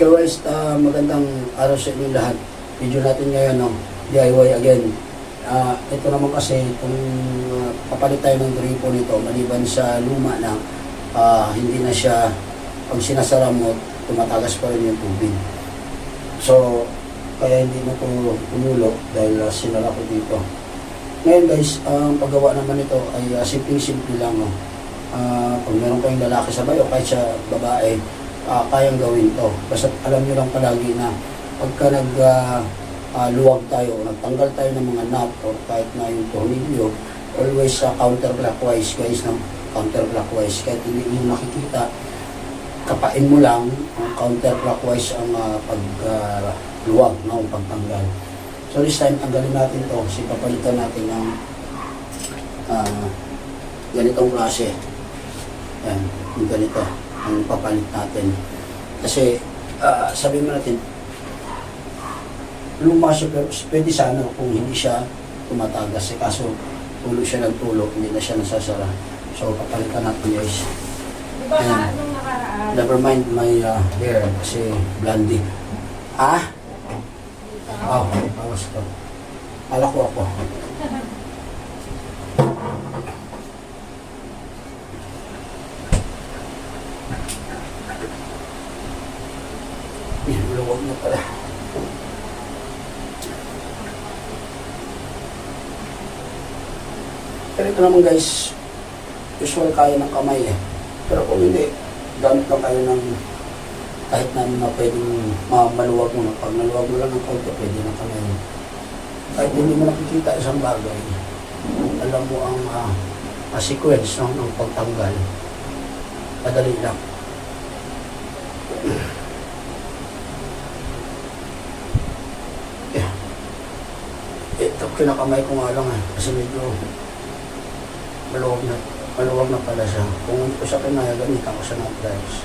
Otherwise, uh, magandang araw sa inyo lahat. Video natin ngayon, no? DIY again. Ah, ito naman kasi, kung uh, papalit tayo ng gripo nito, maliban sa luma na, ah, hindi na siya, pag sinasara mo, tumatagas pa rin yung tubig. So, kaya hindi na ito tumulo dahil ah, sinara ko dito. Ngayon guys, ang paggawa naman nito ay uh, simpleng-simple lang. No? Ah, pag meron kayong lalaki sa bayo, kahit sa babae, ah, kayang gawin to. Basta alam nyo lang palagi na pagka nag ah, ah, luwag tayo, nagtanggal tayo ng mga nut or kahit na yung tornilyo, always sa counterclockwise guys, ng counterclockwise. Kahit hindi mo nakikita, kapain mo lang ang counterclockwise ang ah, pag ah, luwag, no, pagtanggal. So this time, tanggalin natin to kasi papalitan natin ng ah, ganitong klase. Yan, yung ganito ang papalit natin. Kasi ah, sabihin mo natin, luma siya pero pwede sana kung hindi siya tumatagas. Eh, kaso tulo siya ng tulo, hindi na siya nasasara. So papalitan natin guys. Di ba Ayan. ka nung nakaraan? Never mind my uh, hair kasi blondie. Ah? Oh, bawas ko. Kala ko ako. Yan, luwag na pala. Pero ito naman guys, usual kaya ng kamay eh. Pero kung hindi, gamit lang kayo ng kahit na na pwedeng ma- maluwag mo na. Pag naluwag mo lang ng konti, pwede na kamay. Kahit hindi mo nakikita isang bagay, alam mo ang ah, sequence no, ng pagtanggal. Madali lang. Ito, kinakamay ko nga lang eh. Kasi medyo maluwag na, maluwag na pala siya. Kung hindi ko siya kinaya, gamitan ko siya ng pliers.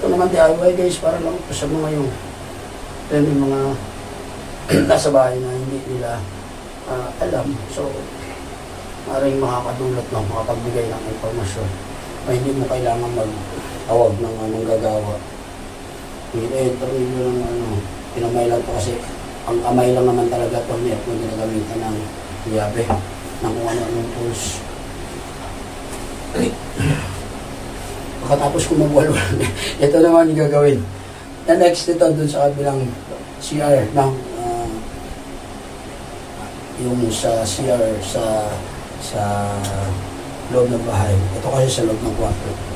Ito naman DIY guys, para lang ito sa mga yung yung mga nasa bahay na hindi nila ah, alam. So, maaaring makakadulot ng makapagbigay ng informasyon na hindi mo kailangan mag-awag ng anong gagawa. I-enter nyo ng ano, pinamay lang to kasi ang kamay lang naman talaga to net kung ginagamitan ng yabe ng kung ano-anong tools. Pagkatapos ko magwalo, ito naman yung gagawin. The next ito dun sa kabilang CR ng ah, yung sa CR sa sa loob ng bahay. Ito kasi sa loob ng kwarto.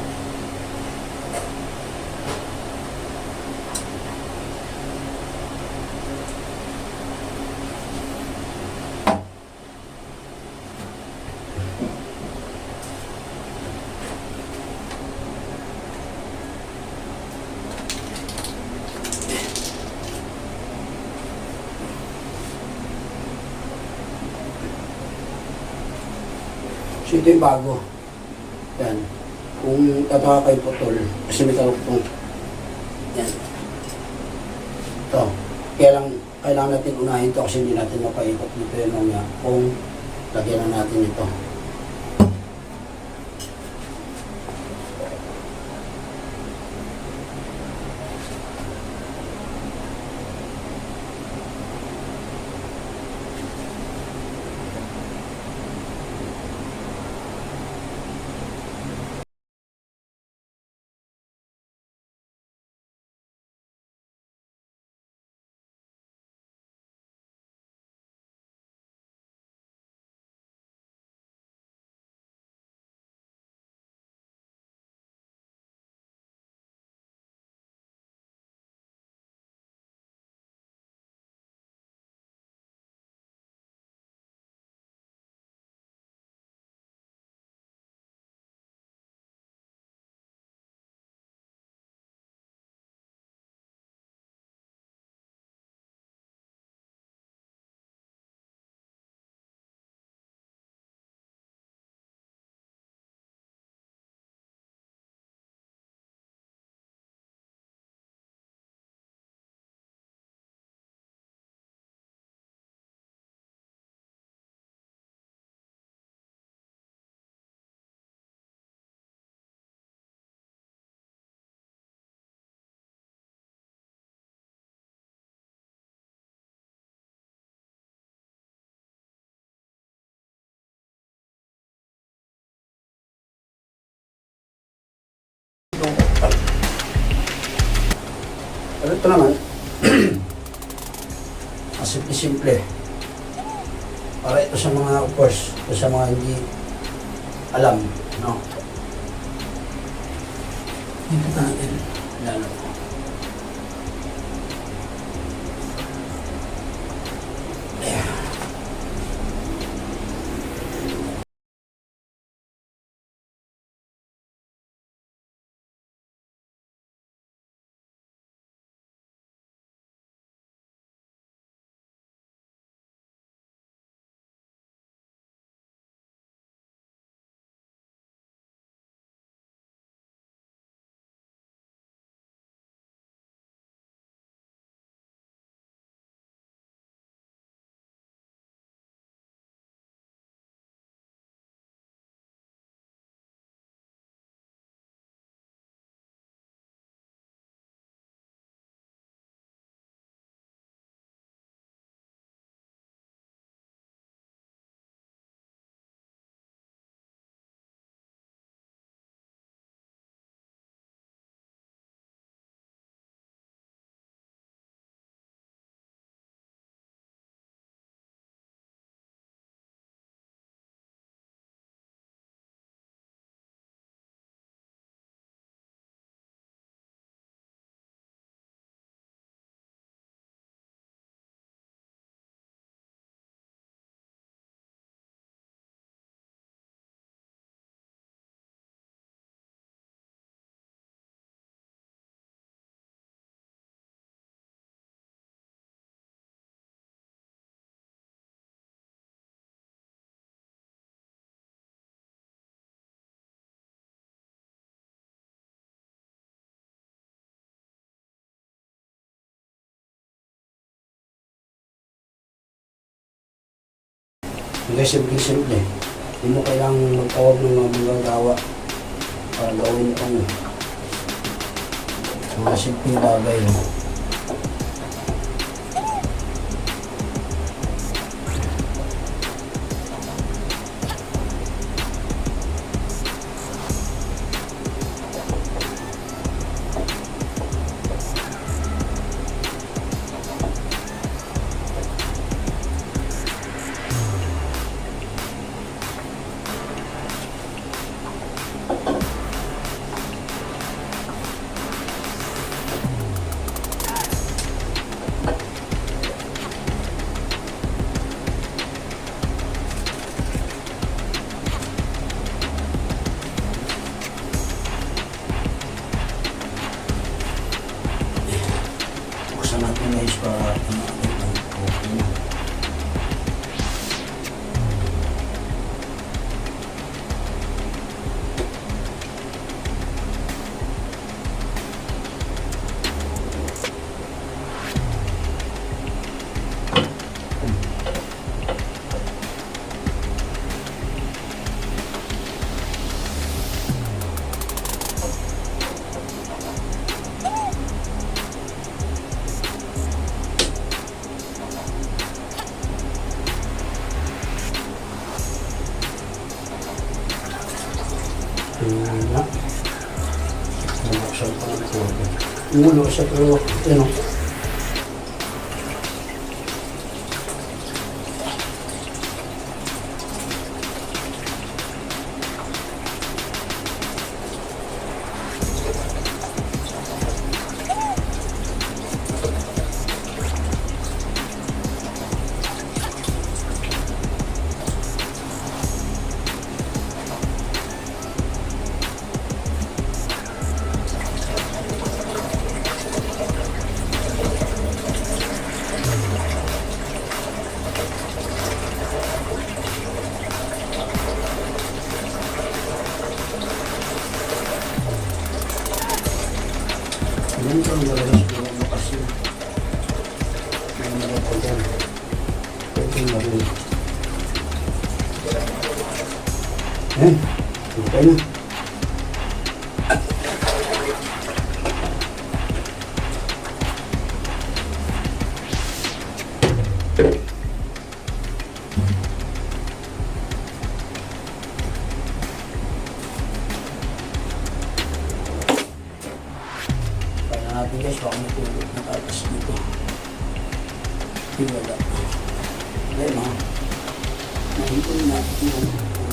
Ito bago. Yan. Kung tataka kay putol, kasi may karugtong. Yan. Ito. Kaya lang, kailangan natin unahin ito kasi hindi natin mapaikot dito yung mga kung lagyan na natin ito. Ito naman, simple-simple. Para ito sa mga, of course, ito sa mga hindi alam, no? Dito natin, lalo. Hindi simple-simple. Hindi mo kailangang magtawag ng mga magagawa para gawin ang mga simpleng bagay. No? Umulo siya pero, you 19 na yun. Okay.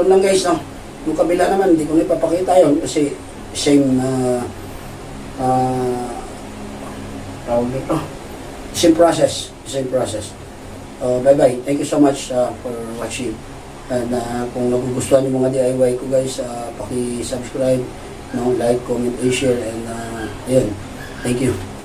Doon lang guys. No? Yung kabila naman, hindi ko na ipapakita yun kasi same na uh, tawag nito. Same process. Same process. Uh, bye-bye. Thank you so much uh, for watching. And uh, kung nagugustuhan yung mga DIY ko guys, uh, paki-subscribe, no, like, comment, and share. And uh, ayun. Thank you.